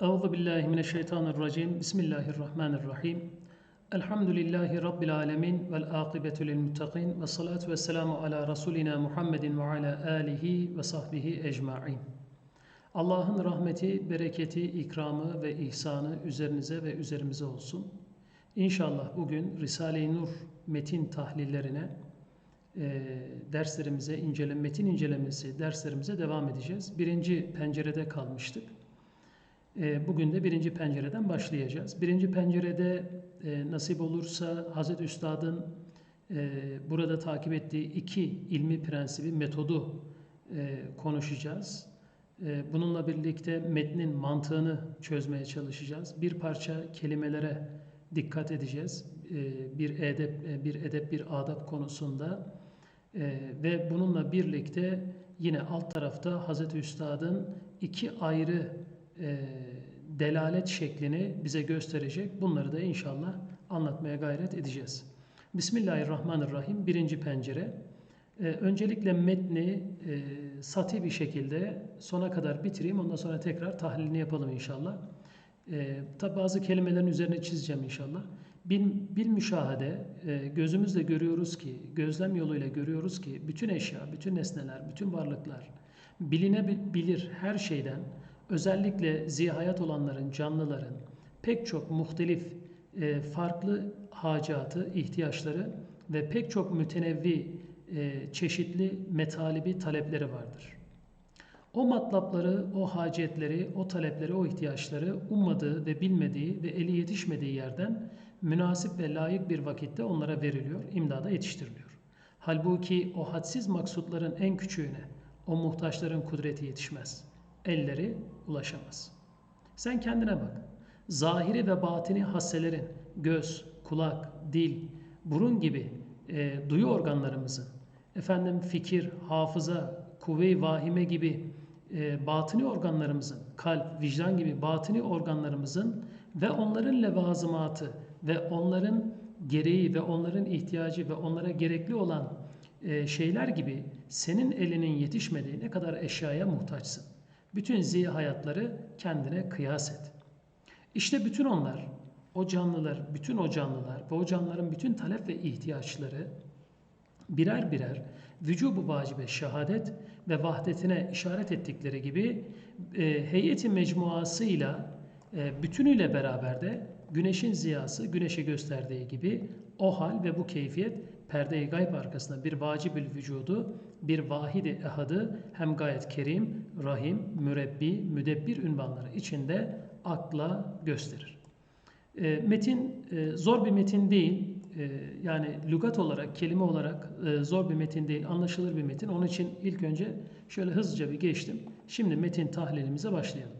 Euzu billahi mineşşeytanirracim. Bismillahirrahmanirrahim. Elhamdülillahi rabbil alamin vel akibetu lil muttaqin ve salatu vesselamu ala rasulina Muhammedin ve ala alihi ve sahbihi ecmaîn. Allah'ın rahmeti, bereketi, ikramı ve ihsanı üzerinize ve üzerimize olsun. İnşallah bugün Risale-i Nur metin tahlillerine e, derslerimize, incele, metin incelemesi derslerimize devam edeceğiz. Birinci pencerede kalmıştık. E, bugün de birinci pencereden başlayacağız. Birinci pencerede e, nasip olursa Hazreti Üstad'ın e, burada takip ettiği iki ilmi prensibi, metodu e, konuşacağız. Bununla birlikte metnin mantığını çözmeye çalışacağız. Bir parça kelimelere dikkat edeceğiz. Bir edep, bir edep, bir adap konusunda ve bununla birlikte yine alt tarafta Hazreti Üstad'ın iki ayrı e, delalet şeklini bize gösterecek. Bunları da inşallah anlatmaya gayret edeceğiz. Bismillahirrahmanirrahim. Birinci pencere. E, öncelikle metni e, sati bir şekilde sona kadar bitireyim. Ondan sonra tekrar tahlilini yapalım inşallah. E, tabi bazı kelimelerin üzerine çizeceğim inşallah. Bil, bil müşahede e, gözümüzle görüyoruz ki, gözlem yoluyla görüyoruz ki bütün eşya, bütün nesneler, bütün varlıklar bilinebilir her şeyden özellikle zihayat olanların, canlıların pek çok muhtelif, e, farklı hacatı, ihtiyaçları ve pek çok mütenevvi, e, çeşitli metalibi talepleri vardır. O matlapları, o hacetleri, o talepleri, o ihtiyaçları ummadığı ve bilmediği ve eli yetişmediği yerden münasip ve layık bir vakitte onlara veriliyor, imdada yetiştiriliyor. Halbuki o hadsiz maksutların en küçüğüne, o muhtaçların kudreti yetişmez. Elleri ulaşamaz. Sen kendine bak. Zahiri ve batini hasselerin, göz, kulak, dil, burun gibi e, duyu organlarımızın, efendim fikir, hafıza, kuvve-i vahime gibi e, batini organlarımızın, kalp, vicdan gibi batini organlarımızın ve onların levazımatı ve onların gereği ve onların ihtiyacı ve onlara gerekli olan e, şeyler gibi senin elinin yetişmediği ne kadar eşyaya muhtaçsın. Bütün zi hayatları kendine kıyas et. İşte bütün onlar, o canlılar, bütün o canlılar ve o canlıların bütün talep ve ihtiyaçları birer birer vücubu vacibe şehadet ve vahdetine işaret ettikleri gibi e, heyeti mecmuasıyla e, bütünüyle beraber de güneşin ziyası güneşe gösterdiği gibi o hal ve bu keyfiyet perde-i gayb arkasında bir vacibül vücudu, bir vahidi ehadı hem gayet kerim, rahim, mürebbi, müdebbir ünvanları içinde akla gösterir. E, metin e, zor bir metin değil. E, yani lügat olarak, kelime olarak zor bir metin değil, anlaşılır bir metin. Onun için ilk önce şöyle hızlıca bir geçtim. Şimdi metin tahlilimize başlayalım.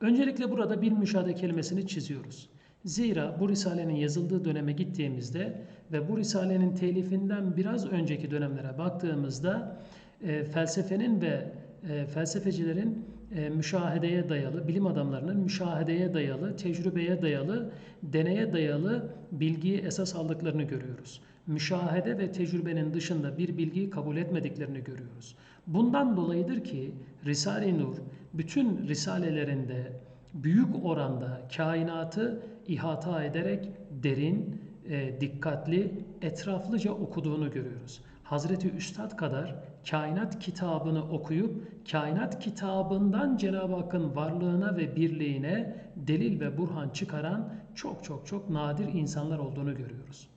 Öncelikle burada bir müşahede kelimesini çiziyoruz. Zira bu Risale'nin yazıldığı döneme gittiğimizde ve bu Risale'nin telifinden biraz önceki dönemlere baktığımızda e, felsefenin ve e, felsefecilerin e, müşahedeye dayalı, bilim adamlarının müşahedeye dayalı, tecrübeye dayalı, deneye dayalı bilgiyi esas aldıklarını görüyoruz. Müşahede ve tecrübenin dışında bir bilgiyi kabul etmediklerini görüyoruz. Bundan dolayıdır ki Risale-i Nur bütün risalelerinde büyük oranda kainatı ihata ederek derin, e, dikkatli, etraflıca okuduğunu görüyoruz. Hazreti Üstad kadar kainat kitabını okuyup kainat kitabından Cenab-ı Hakk'ın varlığına ve birliğine delil ve burhan çıkaran çok çok çok nadir insanlar olduğunu görüyoruz.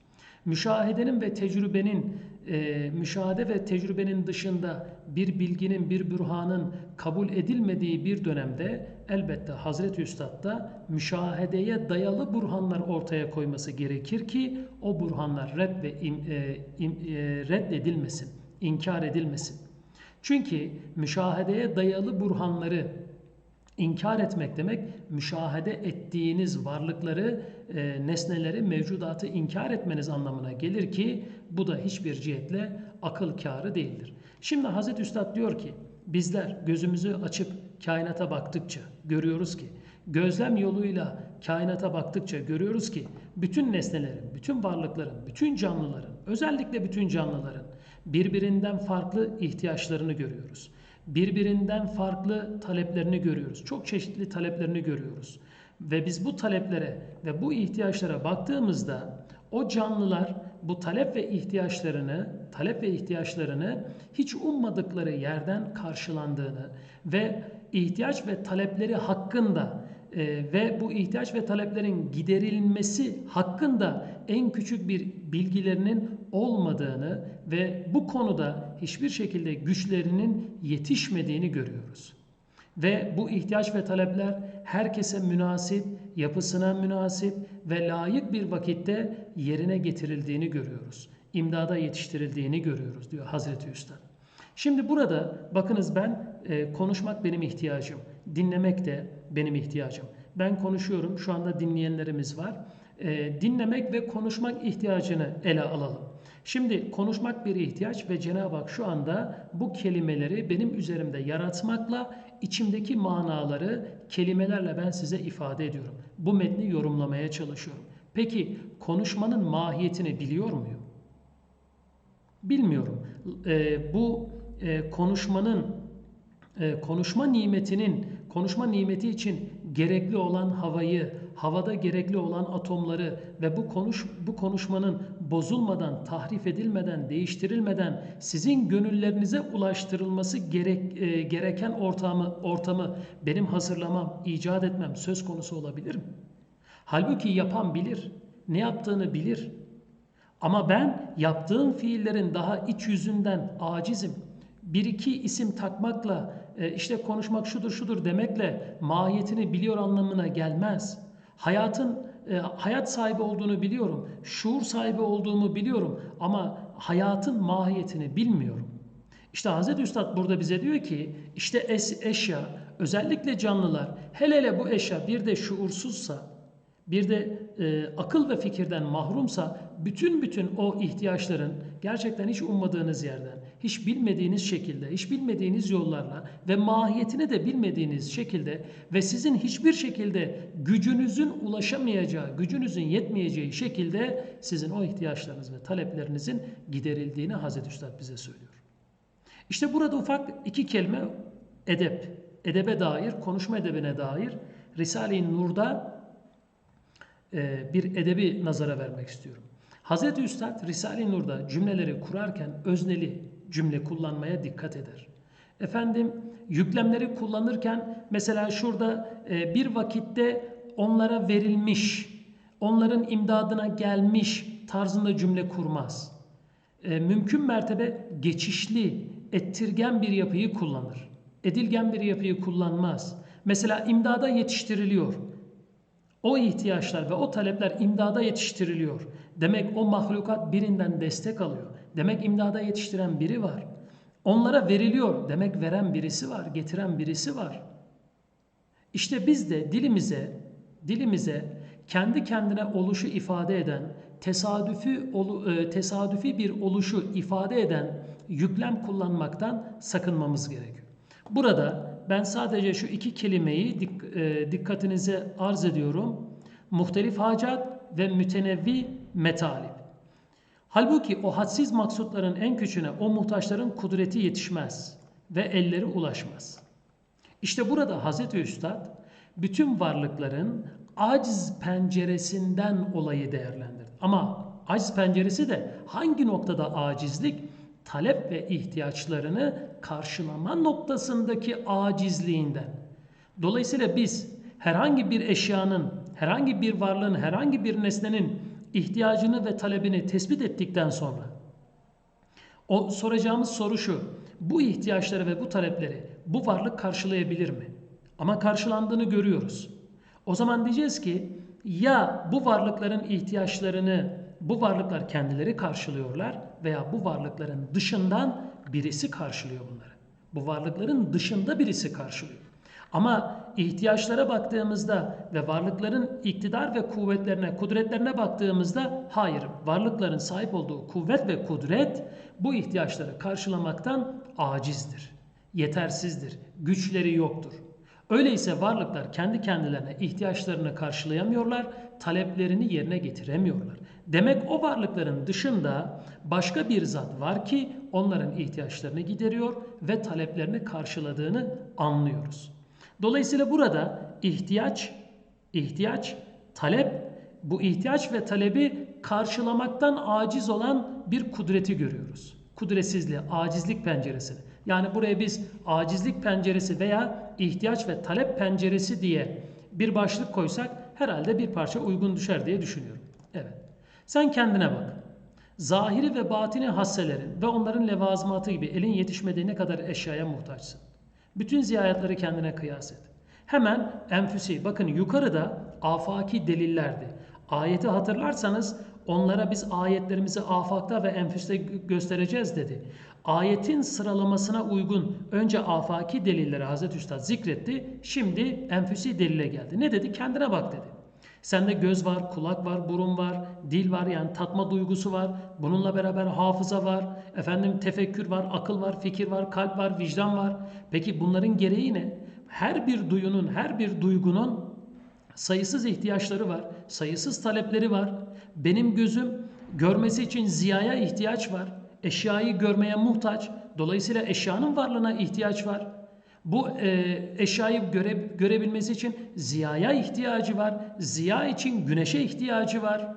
Müşahedenin ve tecrübenin, e, müşahede ve tecrübenin dışında bir bilginin, bir bürhanın kabul edilmediği bir dönemde elbette Hazreti Üstad da müşahedeye dayalı burhanlar ortaya koyması gerekir ki o burhanlar red ve im, e, im, e, reddedilmesin, inkar edilmesin. Çünkü müşahedeye dayalı burhanları inkar etmek demek müşahede ettiğiniz varlıkları, e, nesneleri, mevcudatı inkar etmeniz anlamına gelir ki bu da hiçbir cihetle akıl kârı değildir. Şimdi Hazreti Üstad diyor ki bizler gözümüzü açıp kainata baktıkça görüyoruz ki gözlem yoluyla kainata baktıkça görüyoruz ki bütün nesnelerin, bütün varlıkların, bütün canlıların, özellikle bütün canlıların birbirinden farklı ihtiyaçlarını görüyoruz. Birbirinden farklı taleplerini görüyoruz. Çok çeşitli taleplerini görüyoruz. Ve biz bu taleplere ve bu ihtiyaçlara baktığımızda o canlılar bu talep ve ihtiyaçlarını, talep ve ihtiyaçlarını hiç ummadıkları yerden karşılandığını ve ihtiyaç ve talepleri hakkında e, ve bu ihtiyaç ve taleplerin giderilmesi hakkında en küçük bir bilgilerinin olmadığını ve bu konuda hiçbir şekilde güçlerinin yetişmediğini görüyoruz. Ve bu ihtiyaç ve talepler herkese münasip, yapısına münasip ve layık bir vakitte yerine getirildiğini görüyoruz. İmdada yetiştirildiğini görüyoruz diyor Hazreti Üstad. Şimdi burada bakınız ben e, konuşmak benim ihtiyacım, dinlemek de benim ihtiyacım. Ben konuşuyorum, şu anda dinleyenlerimiz var. E, dinlemek ve konuşmak ihtiyacını ele alalım. Şimdi konuşmak bir ihtiyaç ve Cenab-ı Hak şu anda bu kelimeleri benim üzerimde yaratmakla içimdeki manaları kelimelerle ben size ifade ediyorum. Bu metni yorumlamaya çalışıyorum. Peki konuşmanın mahiyetini biliyor muyum? Bilmiyorum. E, bu e, konuşmanın e, konuşma nimetinin konuşma nimeti için gerekli olan havayı, havada gerekli olan atomları ve bu konuş bu konuşmanın bozulmadan, tahrif edilmeden, değiştirilmeden sizin gönüllerinize ulaştırılması gerek, e, gereken ortamı ortamı benim hazırlamam, icat etmem söz konusu olabilir mi? Halbuki yapan bilir, ne yaptığını bilir. Ama ben yaptığım fiillerin daha iç yüzünden acizim. Bir iki isim takmakla e, işte konuşmak şudur şudur demekle mahiyetini biliyor anlamına gelmez. Hayatın e, hayat sahibi olduğunu biliyorum. Şuur sahibi olduğumu biliyorum ama hayatın mahiyetini bilmiyorum. İşte Hz. Üstad burada bize diyor ki işte es, eşya özellikle canlılar hele hele bu eşya bir de şuursuzsa bir de e, akıl ve fikirden mahrumsa bütün bütün o ihtiyaçların gerçekten hiç ummadığınız yerden, hiç bilmediğiniz şekilde, hiç bilmediğiniz yollarla ve mahiyetini de bilmediğiniz şekilde ve sizin hiçbir şekilde gücünüzün ulaşamayacağı, gücünüzün yetmeyeceği şekilde sizin o ihtiyaçlarınız ve taleplerinizin giderildiğini Hazreti Üstad bize söylüyor. İşte burada ufak iki kelime edep, edebe dair, konuşma edebine dair Risale-i Nur'da e, bir edebi nazara vermek istiyorum. Hazreti Üstad Risale-i Nur'da cümleleri kurarken özneli cümle kullanmaya dikkat eder. Efendim yüklemleri kullanırken mesela şurada e, bir vakitte onlara verilmiş, onların imdadına gelmiş tarzında cümle kurmaz. E, mümkün mertebe geçişli, ettirgen bir yapıyı kullanır. Edilgen bir yapıyı kullanmaz. Mesela imdada yetiştiriliyor. O ihtiyaçlar ve o talepler imdada yetiştiriliyor. Demek o mahlukat birinden destek alıyor. Demek imdada yetiştiren biri var. Onlara veriliyor. Demek veren birisi var, getiren birisi var. İşte biz de dilimize, dilimize kendi kendine oluşu ifade eden, tesadüfi e, tesadüfi bir oluşu ifade eden yüklem kullanmaktan sakınmamız gerekiyor. Burada ben sadece şu iki kelimeyi e, dikkatinize arz ediyorum. Muhtelif hacat ve mütenevvi metalip. Halbuki o hadsiz maksutların en küçüğüne o muhtaçların kudreti yetişmez ve elleri ulaşmaz. İşte burada Hazreti Üstad bütün varlıkların aciz penceresinden olayı değerlendirdi. Ama aciz penceresi de hangi noktada acizlik? talep ve ihtiyaçlarını karşılama noktasındaki acizliğinden. Dolayısıyla biz herhangi bir eşyanın, herhangi bir varlığın, herhangi bir nesnenin ihtiyacını ve talebini tespit ettikten sonra o soracağımız soru şu. Bu ihtiyaçları ve bu talepleri bu varlık karşılayabilir mi? Ama karşılandığını görüyoruz. O zaman diyeceğiz ki ya bu varlıkların ihtiyaçlarını bu varlıklar kendileri karşılıyorlar veya bu varlıkların dışından birisi karşılıyor bunları. Bu varlıkların dışında birisi karşılıyor. Ama ihtiyaçlara baktığımızda ve varlıkların iktidar ve kuvvetlerine, kudretlerine baktığımızda hayır, varlıkların sahip olduğu kuvvet ve kudret bu ihtiyaçları karşılamaktan acizdir, yetersizdir, güçleri yoktur. Öyleyse varlıklar kendi kendilerine ihtiyaçlarını karşılayamıyorlar, taleplerini yerine getiremiyorlar. Demek o varlıkların dışında başka bir zat var ki onların ihtiyaçlarını gideriyor ve taleplerini karşıladığını anlıyoruz. Dolayısıyla burada ihtiyaç, ihtiyaç, talep, bu ihtiyaç ve talebi karşılamaktan aciz olan bir kudreti görüyoruz. Kudretsizliği, acizlik penceresini. Yani buraya biz acizlik penceresi veya ihtiyaç ve talep penceresi diye bir başlık koysak herhalde bir parça uygun düşer diye düşünüyorum. Evet. Sen kendine bak. Zahiri ve batini hasselerin ve onların levazımatı gibi elin yetişmediği ne kadar eşyaya muhtaçsın. Bütün ziyayatları kendine kıyas et. Hemen enfüsi, bakın yukarıda afaki delillerdi. Ayeti hatırlarsanız onlara biz ayetlerimizi afakta ve enfüste göstereceğiz dedi. Ayetin sıralamasına uygun önce afaki delilleri Hazreti Üstad zikretti. Şimdi enfüsi delile geldi. Ne dedi? Kendine bak dedi. Sende göz var, kulak var, burun var, dil var yani tatma duygusu var. Bununla beraber hafıza var, efendim tefekkür var, akıl var, fikir var, kalp var, vicdan var. Peki bunların gereği ne? Her bir duyunun, her bir duygunun sayısız ihtiyaçları var, sayısız talepleri var. Benim gözüm görmesi için ziyaya ihtiyaç var. Eşyayı görmeye muhtaç. Dolayısıyla eşyanın varlığına ihtiyaç var. Bu e, eşyayı göre, görebilmesi için ziyaya ihtiyacı var. Ziya için güneşe ihtiyacı var.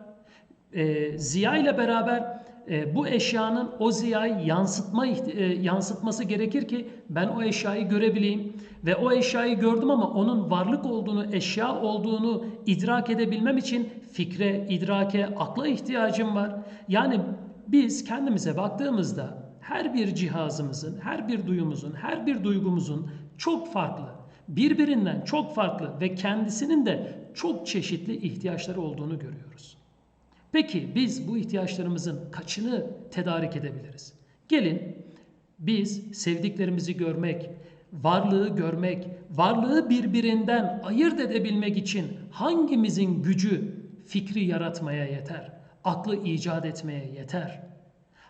E, ziya ile beraber e, bu eşyanın o ziyayı yansıtma e, yansıtması gerekir ki ben o eşyayı görebileyim ve o eşyayı gördüm ama onun varlık olduğunu, eşya olduğunu idrak edebilmem için fikre, idrake, akla ihtiyacım var. Yani biz kendimize baktığımızda her bir cihazımızın, her bir duyumuzun, her bir duygumuzun çok farklı, birbirinden çok farklı ve kendisinin de çok çeşitli ihtiyaçları olduğunu görüyoruz. Peki biz bu ihtiyaçlarımızın kaçını tedarik edebiliriz? Gelin biz sevdiklerimizi görmek, varlığı görmek, varlığı birbirinden ayırt edebilmek için hangimizin gücü fikri yaratmaya yeter, aklı icat etmeye yeter?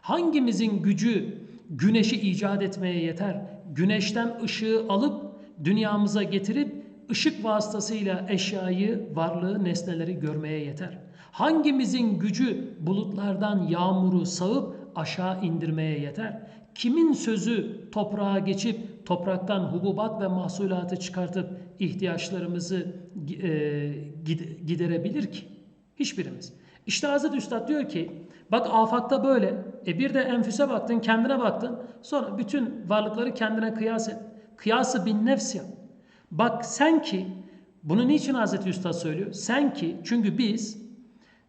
Hangimizin gücü güneşi icat etmeye yeter? Güneşten ışığı alıp dünyamıza getirip ışık vasıtasıyla eşyayı, varlığı, nesneleri görmeye yeter. Hangimizin gücü bulutlardan yağmuru sağıp aşağı indirmeye yeter? Kimin sözü toprağa geçip topraktan hububat ve mahsulatı çıkartıp ihtiyaçlarımızı e, giderebilir ki? Hiçbirimiz. İşte Hazreti Üstad diyor ki bak afakta böyle. E bir de enfüse baktın kendine baktın. Sonra bütün varlıkları kendine kıyas et. Kıyası bin nefs yap. Bak sen ki bunu niçin Hazreti Üstad söylüyor? Sen ki çünkü biz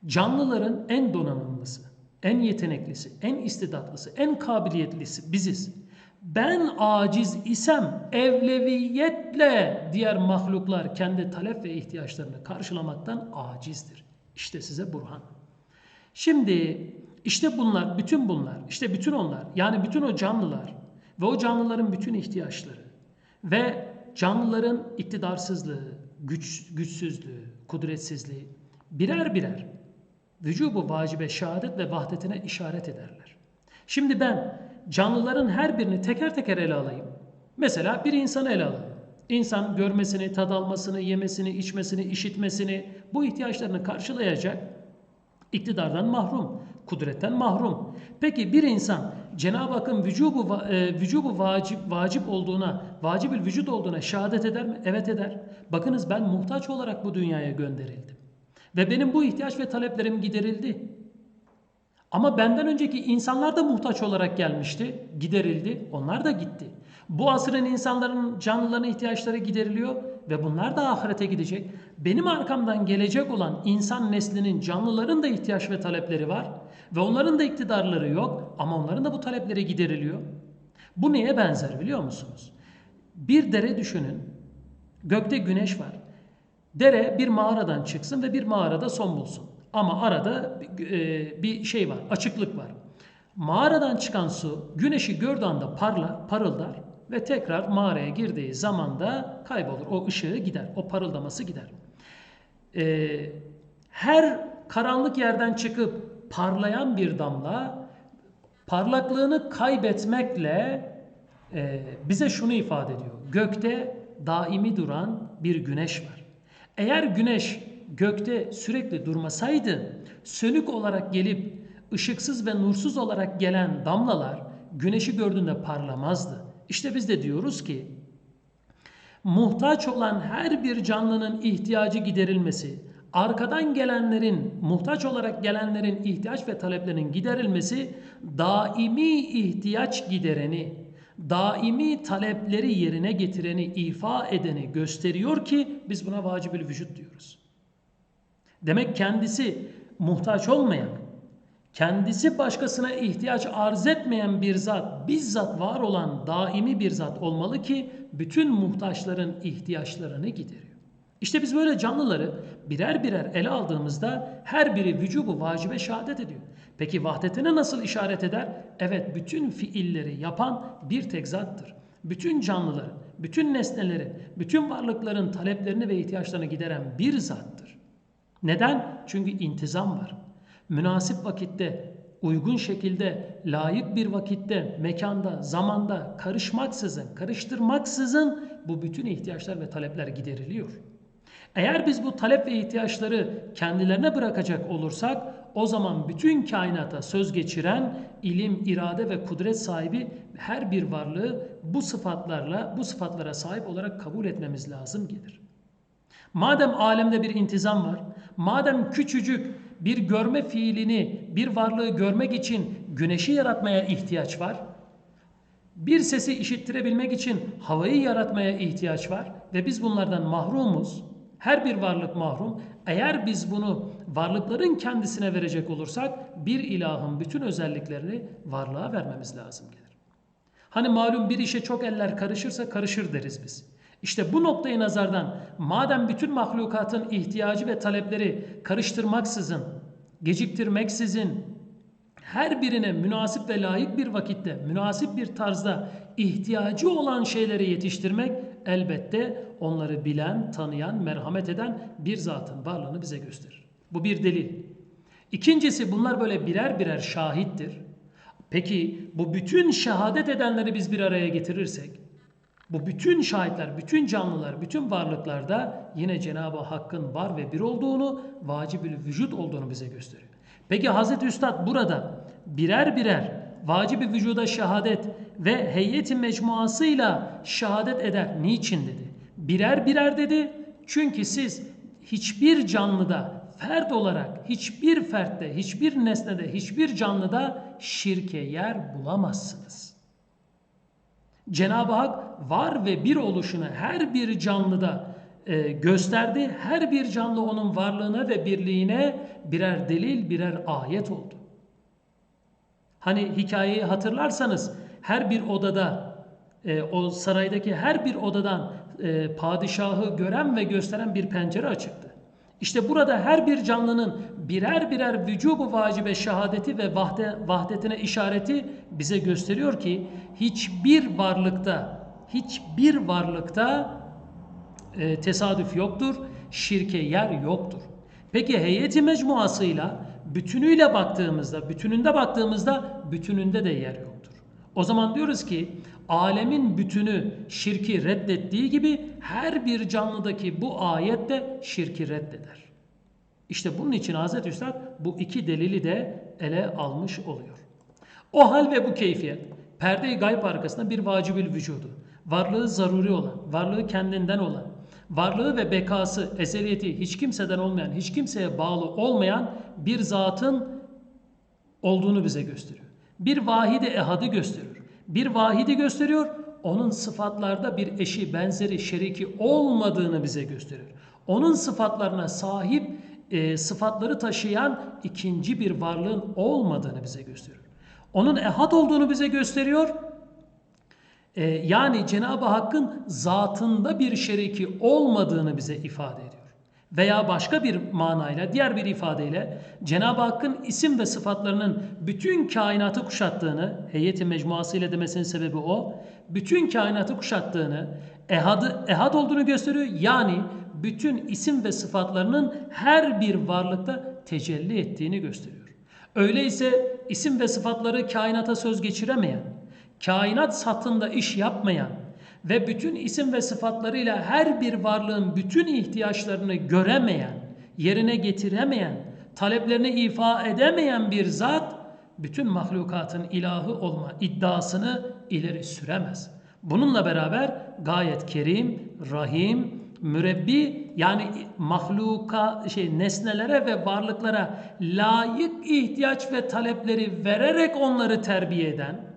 canlıların en donanımlısı, en yeteneklisi, en istidatlısı, en kabiliyetlisi biziz. Ben aciz isem evleviyetle diğer mahluklar kendi talep ve ihtiyaçlarını karşılamaktan acizdir. İşte size Burhan. Şimdi işte bunlar, bütün bunlar, işte bütün onlar, yani bütün o canlılar ve o canlıların bütün ihtiyaçları ve canlıların iktidarsızlığı, güç, güçsüzlüğü, kudretsizliği birer birer vücubu vacibe şehadet ve vahdetine işaret ederler. Şimdi ben canlıların her birini teker teker ele alayım. Mesela bir insanı ele alalım. İnsan görmesini, tad almasını, yemesini, içmesini, işitmesini, bu ihtiyaçlarını karşılayacak iktidardan mahrum, kudretten mahrum. Peki bir insan Cenab-ı Hakk'ın vücubu, e, vücubu vacip, vacip olduğuna, vacibül vücut olduğuna şehadet eder mi? Evet eder. Bakınız ben muhtaç olarak bu dünyaya gönderildim. Ve benim bu ihtiyaç ve taleplerim giderildi. Ama benden önceki insanlar da muhtaç olarak gelmişti, giderildi, onlar da gitti. Bu asrın insanların canlıların ihtiyaçları gideriliyor ve bunlar da ahirete gidecek. Benim arkamdan gelecek olan insan neslinin canlıların da ihtiyaç ve talepleri var ve onların da iktidarları yok ama onların da bu talepleri gideriliyor. Bu neye benzer biliyor musunuz? Bir dere düşünün. Gökte güneş var. Dere bir mağaradan çıksın ve bir mağarada son bulsun. Ama arada e, bir şey var, açıklık var. Mağaradan çıkan su güneşi gördüğü anda parlar, parıldar ve tekrar mağaraya girdiği zaman da kaybolur. O ışığı gider, o parıldaması gider. Ee, her karanlık yerden çıkıp parlayan bir damla parlaklığını kaybetmekle e, bize şunu ifade ediyor. Gökte daimi duran bir güneş var. Eğer güneş gökte sürekli durmasaydı sönük olarak gelip ışıksız ve nursuz olarak gelen damlalar güneşi gördüğünde parlamazdı. İşte biz de diyoruz ki muhtaç olan her bir canlının ihtiyacı giderilmesi, arkadan gelenlerin, muhtaç olarak gelenlerin ihtiyaç ve taleplerinin giderilmesi daimi ihtiyaç gidereni, daimi talepleri yerine getireni, ifa edeni gösteriyor ki biz buna vacibül vücut diyoruz. Demek kendisi muhtaç olmayan, kendisi başkasına ihtiyaç arz etmeyen bir zat, bizzat var olan daimi bir zat olmalı ki bütün muhtaçların ihtiyaçlarını gideriyor. İşte biz böyle canlıları birer birer ele aldığımızda her biri vücubu vacibe şehadet ediyor. Peki vahdetine nasıl işaret eder? Evet bütün fiilleri yapan bir tek zattır. Bütün canlıları, bütün nesneleri, bütün varlıkların taleplerini ve ihtiyaçlarını gideren bir zattır. Neden? Çünkü intizam var. Münasip vakitte, uygun şekilde, layık bir vakitte, mekanda, zamanda karışmaksızın, karıştırmaksızın bu bütün ihtiyaçlar ve talepler gideriliyor. Eğer biz bu talep ve ihtiyaçları kendilerine bırakacak olursak o zaman bütün kainata söz geçiren ilim, irade ve kudret sahibi her bir varlığı bu sıfatlarla, bu sıfatlara sahip olarak kabul etmemiz lazım gelir. Madem alemde bir intizam var, madem küçücük bir görme fiilini, bir varlığı görmek için güneşi yaratmaya ihtiyaç var, bir sesi işittirebilmek için havayı yaratmaya ihtiyaç var ve biz bunlardan mahrumuz. Her bir varlık mahrum. Eğer biz bunu varlıkların kendisine verecek olursak bir ilahın bütün özelliklerini varlığa vermemiz lazım gelir. Hani malum bir işe çok eller karışırsa karışır deriz biz. İşte bu noktayı nazardan madem bütün mahlukatın ihtiyacı ve talepleri karıştırmaksızın, geciktirmeksizin her birine münasip ve layık bir vakitte, münasip bir tarzda ihtiyacı olan şeyleri yetiştirmek elbette onları bilen, tanıyan, merhamet eden bir zatın varlığını bize gösterir. Bu bir delil. İkincisi bunlar böyle birer birer şahittir. Peki bu bütün şehadet edenleri biz bir araya getirirsek, bu bütün şahitler, bütün canlılar, bütün varlıklarda yine Cenab-ı Hakk'ın var ve bir olduğunu, vacibül vücut olduğunu bize gösteriyor. Peki Hazreti Üstad burada birer birer vacibi vücuda şehadet ve heyeti mecmuasıyla şehadet eder. Niçin dedi? Birer birer dedi. Çünkü siz hiçbir canlıda fert olarak hiçbir fertte, hiçbir nesnede, hiçbir canlıda şirke yer bulamazsınız. Cenab-ı Hak var ve bir oluşunu her bir canlıda e, gösterdi. Her bir canlı onun varlığına ve birliğine birer delil, birer ayet oldu. Hani hikayeyi hatırlarsanız her bir odada e, o saraydaki her bir odadan e, padişahı gören ve gösteren bir pencere açıktı. İşte burada her bir canlının birer birer vücubu vacibe şehadeti ve vahde, vahdetine işareti bize gösteriyor ki hiçbir varlıkta hiçbir varlıkta e, tesadüf yoktur, şirke yer yoktur. Peki heyeti mecmuasıyla bütünüyle baktığımızda, bütününde baktığımızda bütününde de yer yoktur. O zaman diyoruz ki alemin bütünü şirki reddettiği gibi her bir canlıdaki bu ayet de şirki reddeder. İşte bunun için Hazreti Üstad bu iki delili de ele almış oluyor. O hal ve bu keyfiyet perde-i gayb arkasında bir vacibül vücudu, varlığı zaruri olan, varlığı kendinden olan, varlığı ve bekası, ezeliyeti hiç kimseden olmayan, hiç kimseye bağlı olmayan bir zatın olduğunu bize gösteriyor. Bir vahidi ehadı gösteriyor. Bir vahidi gösteriyor, onun sıfatlarda bir eşi, benzeri, şeriki olmadığını bize gösteriyor. Onun sıfatlarına sahip, e, sıfatları taşıyan ikinci bir varlığın olmadığını bize gösteriyor. Onun ehad olduğunu bize gösteriyor ee, yani Cenab-ı Hakk'ın zatında bir şeriki olmadığını bize ifade ediyor. Veya başka bir manayla, diğer bir ifadeyle Cenab-ı Hakk'ın isim ve sıfatlarının bütün kainatı kuşattığını, heyeti mecmuası ile demesinin sebebi o, bütün kainatı kuşattığını, ehad, ehad olduğunu gösteriyor. Yani bütün isim ve sıfatlarının her bir varlıkta tecelli ettiğini gösteriyor. Öyleyse isim ve sıfatları kainata söz geçiremeyen, kainat satında iş yapmayan ve bütün isim ve sıfatlarıyla her bir varlığın bütün ihtiyaçlarını göremeyen, yerine getiremeyen, taleplerini ifa edemeyen bir zat bütün mahlukatın ilahı olma iddiasını ileri süremez. Bununla beraber gayet kerim, rahim, mürebbi yani mahluka şey nesnelere ve varlıklara layık ihtiyaç ve talepleri vererek onları terbiye eden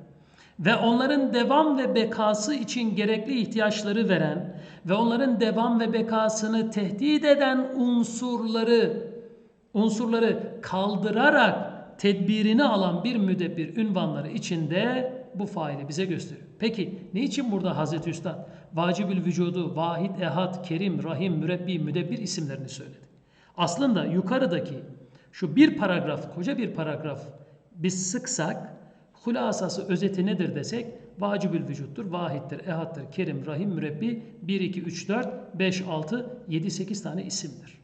ve onların devam ve bekası için gerekli ihtiyaçları veren ve onların devam ve bekasını tehdit eden unsurları unsurları kaldırarak tedbirini alan bir müdebbir ünvanları içinde bu faili bize gösteriyor. Peki ne için burada Hazreti Üstad vacibül vücudu, vahid, ehad, kerim, rahim, mürebbi, müdebbir isimlerini söyledi? Aslında yukarıdaki şu bir paragraf, koca bir paragraf biz sıksak hulasası özeti nedir desek vacibül vücuttur, vahittir, ehaddir, kerim, rahim, mürebbi 1, 2, 3, 4, 5, 6, 7, 8 tane isimdir.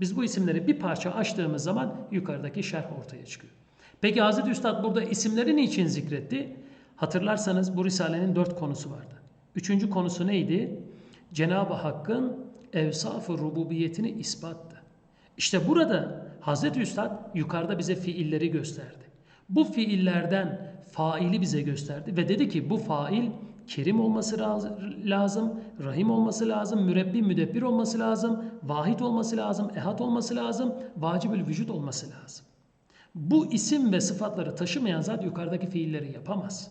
Biz bu isimleri bir parça açtığımız zaman yukarıdaki şerh ortaya çıkıyor. Peki Hazreti Üstad burada isimleri niçin zikretti? Hatırlarsanız bu Risale'nin dört konusu vardı. Üçüncü konusu neydi? Cenab-ı Hakk'ın evsaf-ı rububiyetini ispattı. İşte burada Hazreti Üstad yukarıda bize fiilleri gösterdi. Bu fiillerden faili bize gösterdi ve dedi ki bu fail kerim olması lazım, rahim olması lazım, mürebbi müdebbir olması lazım, vahid olması lazım, ehad olması lazım, vacibül vücut olması lazım. Bu isim ve sıfatları taşımayan zat yukarıdaki fiilleri yapamaz.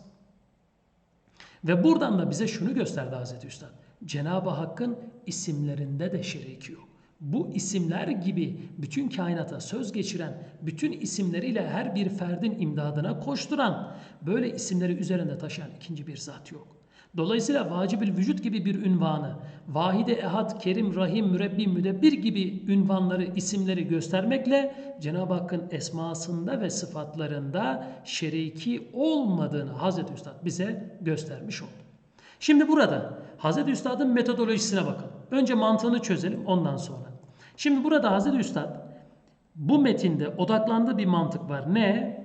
Ve buradan da bize şunu gösterdi Hazreti Üstad. Cenab-ı Hakk'ın isimlerinde de şeriki yok. Bu isimler gibi bütün kainata söz geçiren, bütün isimleriyle her bir ferdin imdadına koşturan, böyle isimleri üzerinde taşıyan ikinci bir zat yok. Dolayısıyla vacibül vücut gibi bir ünvanı, vahide ehad, kerim, rahim, mürebbi, müdebbir gibi ünvanları, isimleri göstermekle Cenab-ı Hakk'ın esmasında ve sıfatlarında şeriki olmadığını Hazreti Üstad bize göstermiş oldu. Şimdi burada Hazreti Üstad'ın metodolojisine bakalım. Önce mantığını çözelim ondan sonra. Şimdi burada Hazreti Üstad bu metinde odaklandığı bir mantık var. Ne?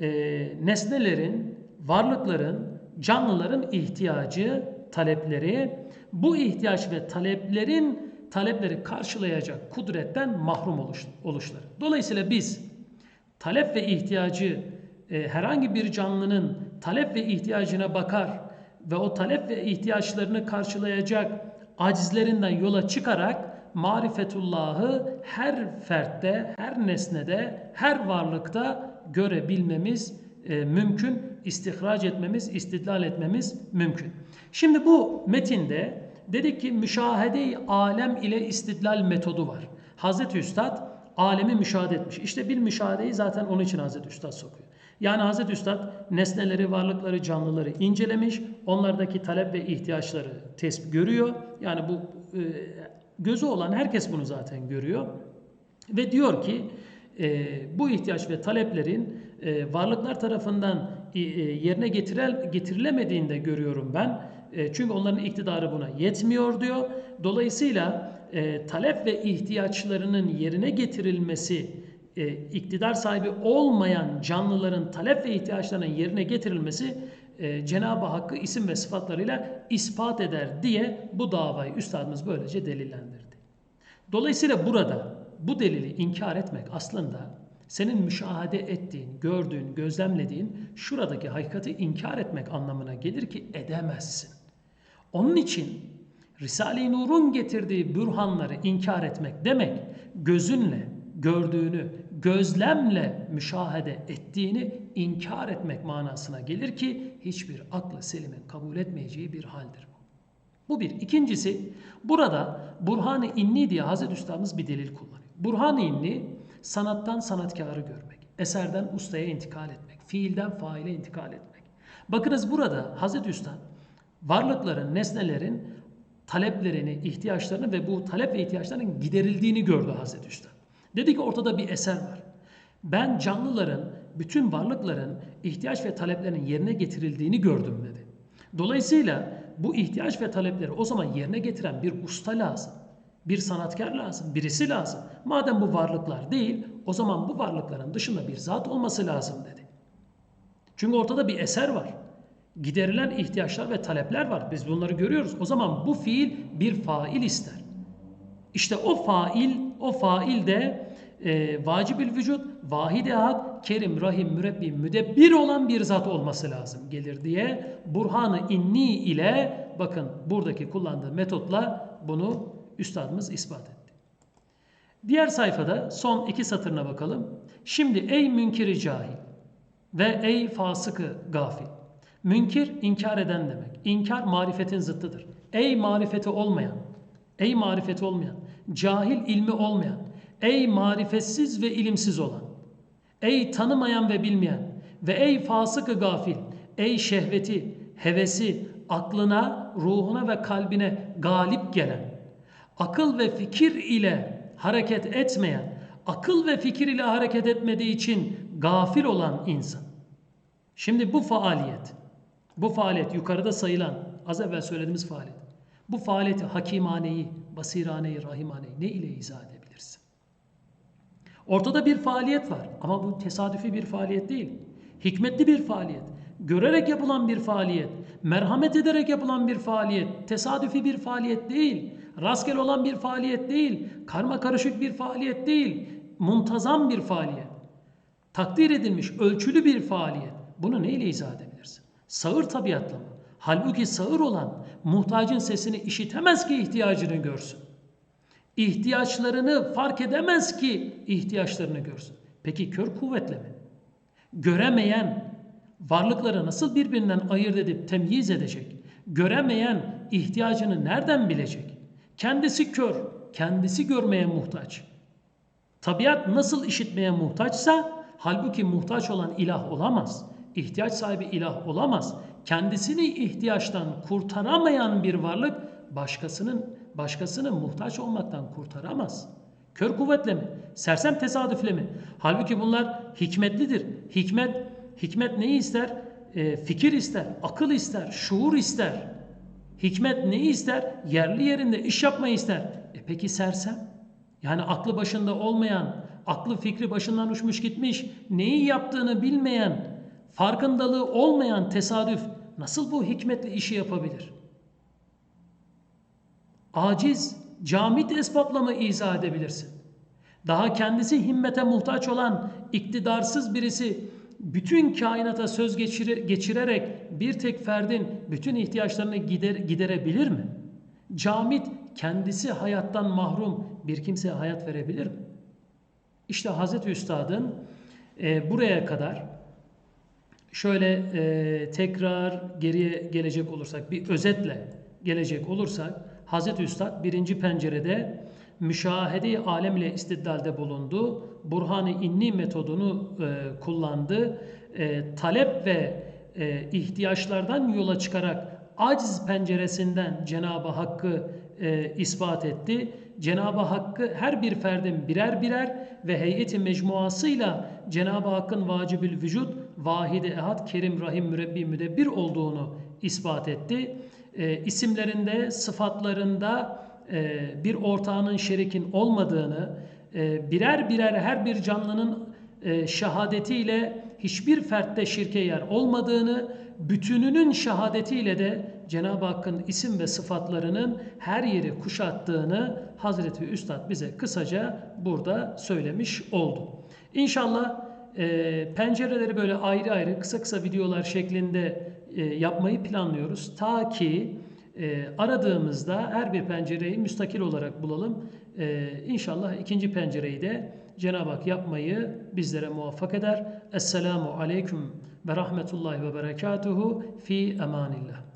E, nesnelerin, varlıkların, canlıların ihtiyacı, talepleri, bu ihtiyaç ve taleplerin talepleri karşılayacak kudretten mahrum oluş, oluşları. Dolayısıyla biz talep ve ihtiyacı e, herhangi bir canlının talep ve ihtiyacına bakar ve o talep ve ihtiyaçlarını karşılayacak acizlerinden yola çıkarak marifetullahı her fertte, her nesnede, her varlıkta görebilmemiz e, mümkün, istihraç etmemiz, istidlal etmemiz mümkün. Şimdi bu metinde dedik ki müşahede alem ile istidlal metodu var. Hazreti Üstad alemi müşahede etmiş. İşte bir müşahedeyi zaten onun için Hazreti Üstad sokuyor. Yani Hazreti Üstad nesneleri, varlıkları, canlıları incelemiş. Onlardaki talep ve ihtiyaçları tespit görüyor. Yani bu e, gözü olan herkes bunu zaten görüyor. Ve diyor ki e, bu ihtiyaç ve taleplerin e, varlıklar tarafından e, yerine getirel, getirilemediğinde görüyorum ben. E, çünkü onların iktidarı buna yetmiyor diyor. Dolayısıyla e, talep ve ihtiyaçlarının yerine getirilmesi, e, iktidar sahibi olmayan canlıların talep ve ihtiyaçlarının yerine getirilmesi e, Cenab-ı Hakk'ı isim ve sıfatlarıyla ispat eder diye bu davayı üstadımız böylece delillendirdi. Dolayısıyla burada bu delili inkar etmek aslında senin müşahede ettiğin, gördüğün, gözlemlediğin şuradaki hakikati inkar etmek anlamına gelir ki edemezsin. Onun için Risale-i Nur'un getirdiği bürhanları inkar etmek demek gözünle gördüğünü, gözlemle müşahede ettiğini inkar etmek manasına gelir ki hiçbir aklı selimin kabul etmeyeceği bir haldir bu. Bu bir. İkincisi burada Burhan-ı İnni diye Hazreti Üstadımız bir delil kullanıyor. Burhan-ı İnni sanattan sanatkarı görmek, eserden ustaya intikal etmek, fiilden faile intikal etmek. Bakınız burada Hazreti Üstad varlıkların, nesnelerin taleplerini, ihtiyaçlarını ve bu talep ve ihtiyaçlarının giderildiğini gördü Hazreti Üstad. Dedi ki ortada bir eser var. Ben canlıların, bütün varlıkların ihtiyaç ve taleplerinin yerine getirildiğini gördüm dedi. Dolayısıyla bu ihtiyaç ve talepleri o zaman yerine getiren bir usta lazım. Bir sanatkar lazım, birisi lazım. Madem bu varlıklar değil, o zaman bu varlıkların dışında bir zat olması lazım dedi. Çünkü ortada bir eser var. Giderilen ihtiyaçlar ve talepler var. Biz bunları görüyoruz. O zaman bu fiil bir fail ister. İşte o fail, o fail de e, vacibül vücut, vahid ehad, kerim, rahim, mürebbi, müdebbir olan bir zat olması lazım gelir diye Burhanı inni ile bakın buradaki kullandığı metotla bunu üstadımız ispat etti. Diğer sayfada son iki satırına bakalım. Şimdi ey münkiri cahil ve ey fasıkı gafil. Münkir inkar eden demek. İnkar marifetin zıttıdır. Ey marifeti olmayan, ey marifeti olmayan, cahil ilmi olmayan, ey marifetsiz ve ilimsiz olan, ey tanımayan ve bilmeyen ve ey fasıkı gafil, ey şehveti, hevesi, aklına, ruhuna ve kalbine galip gelen, akıl ve fikir ile hareket etmeyen, akıl ve fikir ile hareket etmediği için gafil olan insan. Şimdi bu faaliyet, bu faaliyet yukarıda sayılan, az evvel söylediğimiz faaliyet. Bu faaliyeti hakimaneyi, basiraneyi, rahimaneyi ne ile izah edebilirsin? Ortada bir faaliyet var ama bu tesadüfi bir faaliyet değil. Hikmetli bir faaliyet. Görerek yapılan bir faaliyet. Merhamet ederek yapılan bir faaliyet. Tesadüfi bir faaliyet değil. Rastgele olan bir faaliyet değil. Karma karışık bir faaliyet değil. Muntazam bir faaliyet. Takdir edilmiş, ölçülü bir faaliyet. Bunu neyle izah edebilirsin? Sağır tabiatla mı? Halbuki sağır olan muhtacın sesini işitemez ki ihtiyacını görsün. İhtiyaçlarını fark edemez ki ihtiyaçlarını görsün. Peki kör kuvvetle mi? Göremeyen varlıkları nasıl birbirinden ayırt edip temyiz edecek? Göremeyen ihtiyacını nereden bilecek? Kendisi kör, kendisi görmeye muhtaç. Tabiat nasıl işitmeye muhtaçsa halbuki muhtaç olan ilah olamaz. İhtiyaç sahibi ilah olamaz. Kendisini ihtiyaçtan kurtaramayan bir varlık başkasının başkasını muhtaç olmaktan kurtaramaz. Kör kuvvetle mi? Sersem tesadüfle mi? Halbuki bunlar hikmetlidir. Hikmet hikmet neyi ister? E, fikir ister, akıl ister, şuur ister. Hikmet neyi ister? Yerli yerinde iş yapmayı ister. E peki sersem? Yani aklı başında olmayan, aklı fikri başından uçmuş gitmiş, neyi yaptığını bilmeyen, farkındalığı olmayan tesadüf nasıl bu hikmetli işi yapabilir? Aciz, camit esbabla mı izah edebilirsin? Daha kendisi himmete muhtaç olan iktidarsız birisi bütün kainata söz geçire, geçirerek bir tek ferdin bütün ihtiyaçlarını gider, giderebilir mi? Camit kendisi hayattan mahrum bir kimseye hayat verebilir mi? İşte Hazreti Üstad'ın e, buraya kadar şöyle e, tekrar geriye gelecek olursak bir özetle gelecek olursak Hazreti Üstad birinci pencerede müşahede alem ile istidlalde bulundu. Burhan-ı inni metodunu e, kullandı. E, talep ve e, ihtiyaçlardan yola çıkarak aciz penceresinden Cenab-ı Hakk'ı e, ispat etti. Cenab-ı Hakk'ı her bir ferdin birer birer ve heyeti mecmuasıyla Cenab-ı Hakk'ın vacibül vücut, vahid ehad, kerim, rahim, mürebbi, müdebbir olduğunu ispat etti. E, isimlerinde, sıfatlarında e, bir ortağının şerikin olmadığını, e, birer birer her bir canlının e, şehadetiyle hiçbir fertte şirke yer olmadığını, bütününün şehadetiyle de Cenab-ı Hakk'ın isim ve sıfatlarının her yeri kuşattığını Hazreti Üstad bize kısaca burada söylemiş oldu. İnşallah e, pencereleri böyle ayrı ayrı kısa kısa videolar şeklinde e, yapmayı planlıyoruz. Ta ki e, aradığımızda her bir pencereyi müstakil olarak bulalım. E, inşallah ikinci pencereyi de Cenab-ı Hak yapmayı bizlere muvaffak eder. Esselamu aleyküm برحمة الله وبركاته في أمان الله.